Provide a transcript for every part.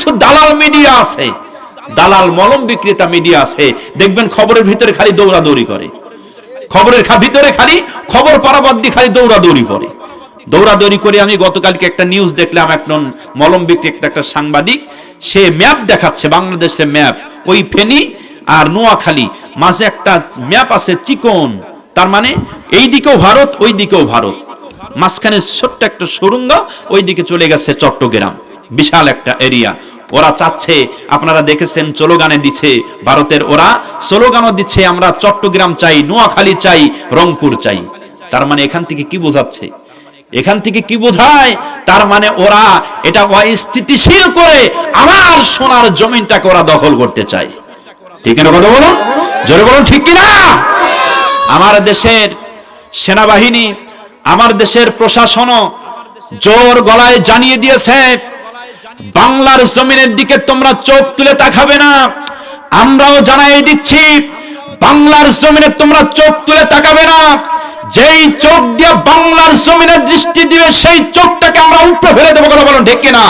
কিছু দালাল মিডিয়া আছে। দালাল মলম বিক্রেতা মিডিয়া আছে। দেখবেন খবরের ভিতরে খালি দৌড়াদৌড়ি করে। খবরের ভিতরে খালি খবর পারাবদ্দি খালি দৌড়াদৌড়ি করে। দৌড়াদৌড়ি করে আমি গতকালকে একটা নিউজ দেখলাম, একজন মলম বিক্রেতা, একটা সাংবাদিক, সে ম্যাপ দেখাচ্ছে, বাংলাদেশের ম্যাপ ওই ফেনী আর নোয়াখালী, মাঝে একটা ম্যাপ আছে চিকন। তার মানে এই দিকেও ভারত ওই দিকেও ভারত। মাঝখানে ছোট্ট একটা সুরঙ্গ ওই দিকে চলে গেছে চট্টগ্রাম। বিশাল একটা এরিয়া ওরা চাচ্ছে, আপনারা দেখেছেন স্লোগানে দিচ্ছে ভারতের ওরা। স্লোগানও দিচ্ছে আমরা চট্টগ্রাম চাই, নোয়াখালী চাই, রংপুর চাই। তার মানে এখান থেকে কি বোঝাচ্ছে? এখান থেকে কি বোঝায়? তার মানে ওরা এটা অস্থিতিশীল করে আমার সোনার জমিনটাকে ওরা দখল করতে চায়। ঠিক না কথা বলুন? জোরে বলুন, ঠিক কিনা? আমার দেশের সেনাবাহিনী, আমার দেশের প্রশাসনও জোর গলায় জানিয়ে দিয়েছে বাংলার জমিনের দিকে তোমরা চোখ তুলে তাকাবে না। আমরাও জানাই দিচ্ছি, বাংলার জমিনে তোমরা চোখ তুলে তাকাবে না। যেই চোখ দিয়ে বাংলার জমিনে দৃষ্টি দিবে, সেই চোখটাকে আমরা উপরে ফেলে দেবো, কথা বলুন ঠিক কিনা?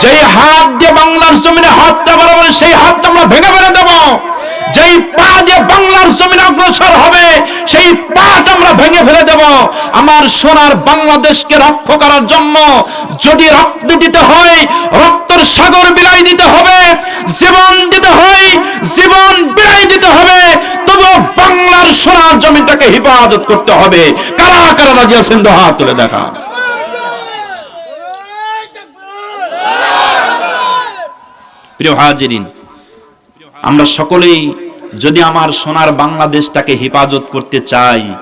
যেই হাত দিয়ে বাংলার জমিনে হাতটা বাড়াবো সেই হাতটা আমরা ভেঙে ফেলে দেবো। যেই জমিনে অগ্রসর হবে, সেই পাটা আমরা ভেঙে ফেলে দেব। আমার সোনার বাংলাদেশকে রক্ষা করার জন্য যদি রক্ত দিতে হয়, রক্তের সাগর বিলাই দিতে হবে, জীবন দিতে হয়, জীবন বিলাই দিতে হবে তবু বাংলার সোনার জমিটাকে হেফাজত করতে হবে। কারা কারা রাজি আছেন? হাত তুলে দেখা। প্রিয় হাজিরিন, আমরা সকলেই যদি আমার সোনার বাংলাদেশটাকে হেফাজত করতে চাই,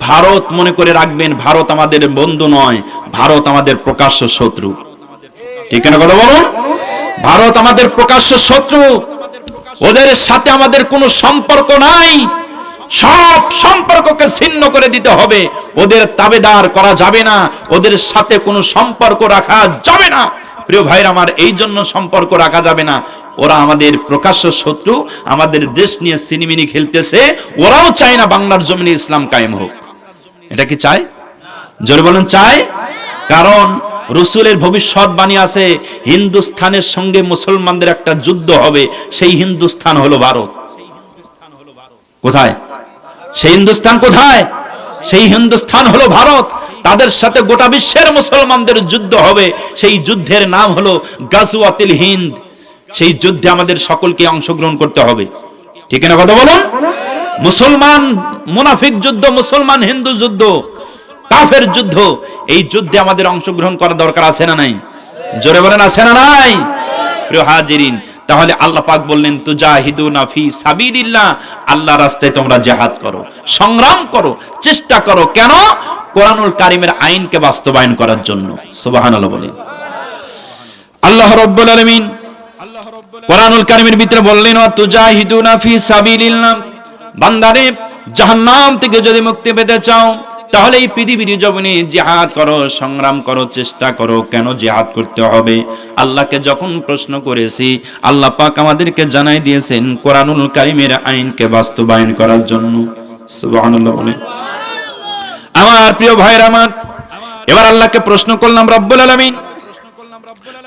ভারত মনে করে রাখবেন, ভারত আমাদের বন্ধু নয়, ভারত আমাদের প্রকাশ্য শত্রু। ঠিক না কথা বলুন? ভারত আমাদের প্রকাশ্য শত্রু। ওদের সাথে আমাদের কোনো সম্পর্ক নাই। সব সম্পর্ককে ছিন্ন করে দিতে হবে। ওদের তাবেদার করা যাবে না। ওদের সাথে কোনো সম্পর্ক রাখা যাবে না। প্রিয় ভাইরা, আমার এই জন্য সম্পর্ক রাখা যাবে না। ওরা আমাদের প্রকাশ্য শত্রু, আমাদের দেশ নিয়ে সিনিমিনি খেলতেছে, ওরাও চায় না বাংলার জমিনে ইসলাম কায়েম হোক। এটা কি চায়? জোরে বলেন, চায়। কারণ রসুলের ভবিষ্যৎবাণী আছে, হিন্দুস্থানের সঙ্গে মুসলমানদের একটা যুদ্ধ হবে, সেই হিন্দুস্থান হলো ভারত। কোথায়? সেই হিন্দুস্তান কোথায়? সেই হিন্দুস্থান হলো ভারত। তাদের সাথে গোটা বিশ্বের মুসলমানদের যুদ্ধ হবে। সেই যুদ্ধের নাম হলো গাজুয়াতিল হিন্দ। সেই যুদ্ধে আমাদের সকলকে অংশগ্রহণ করতে হবে। ঠিক না কথা বলুন? মুসলমান মুনাফিক যুদ্ধ, মুসলমান হিন্দু যুদ্ধ, কাফের যুদ্ধ, এই যুদ্ধে আমাদের অংশগ্রহণ করা দরকার আছে না নাই? জোরে বলেন, আছে না নাই? প্রিয় হাজিরিন তাহলে আল্লাহ পাক বললেন, তুজাহিদুনা ফি সাবিলিল্লাহ আল্লাহ রাস্তায় তোমরা জিহাদ করো, সংগ্রাম করো, চেষ্টা করো। কেন? কোরআনুল কারিমের আইনকে বাস্তবায়ন করার জন্য। সুবহানাল্লাহ বলেন। আল্লাহ রাব্বুল আলামিন কোরআনুল কারিমের ভিতরে বললেন ওয়া তুজাহিদুনা ফি সাবিলিল্লাহ, বান্দারে, জাহান্নাম থেকে যদি মুক্তি পেতে চাও তাহলে এই পৃথিবীর জমিনে জিহাদ করো, সংগ্রাম করো, চেষ্টা করো, কেন জিহাদ করতে হবে? আল্লাহকে যখন প্রশ্ন করেছি, আল্লাহ পাক আমাদেরকে জানাই দিয়েছেন কোরআনুল কারিমের আইনকে বাস্তবায়ন করার জন্য। আমার প্রিয় ভাইয়ের আমার, এবার আল্লাহকে প্রশ্ন করলাম, রব্বুল আলামিন,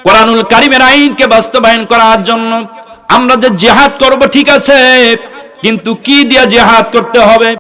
কোরআনুল কারিমের আইনকে বাস্তবায়ন করার জন্য আমরা যে জিহাদ করব, ঠিক আছে, কিন্তু কি দিয়ে জিহাদ করতে হবে?